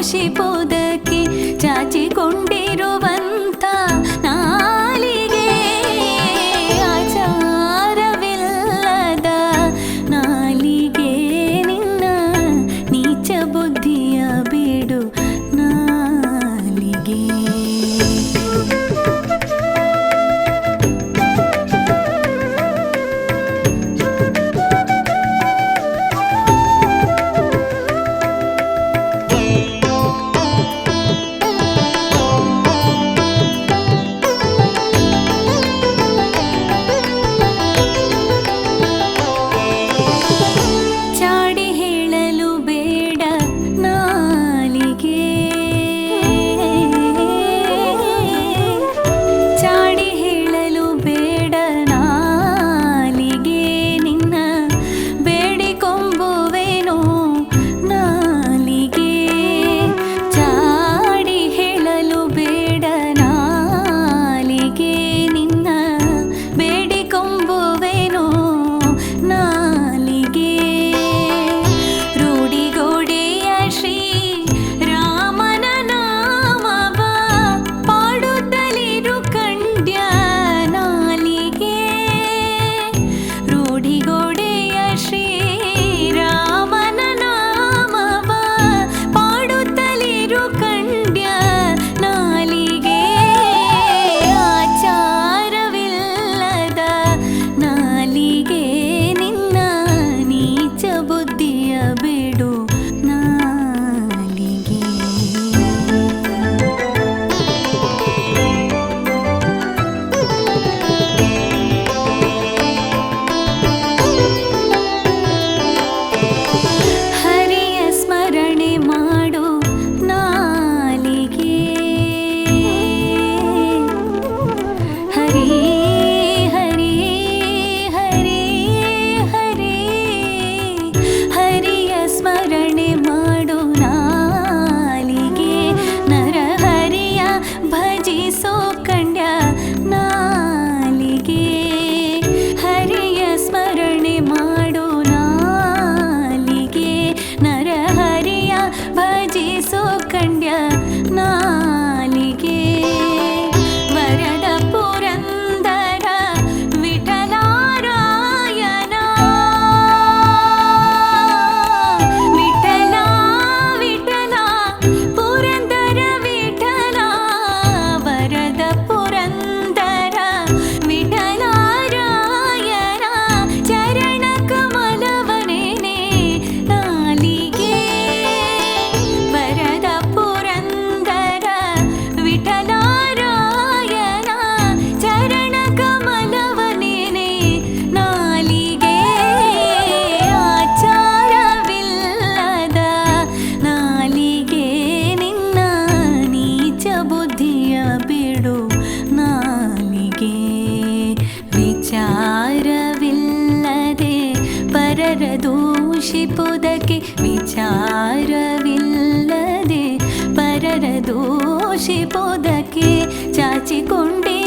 呼吸不。ದೂಷಿಪುದಕ್ಕೆ ವಿಚಾರವಿಲ್ಲದೆ ಪರರ ದೂಷಿಪುದಕ್ಕೆ ಚಾಚಿಕೊಂಡೇ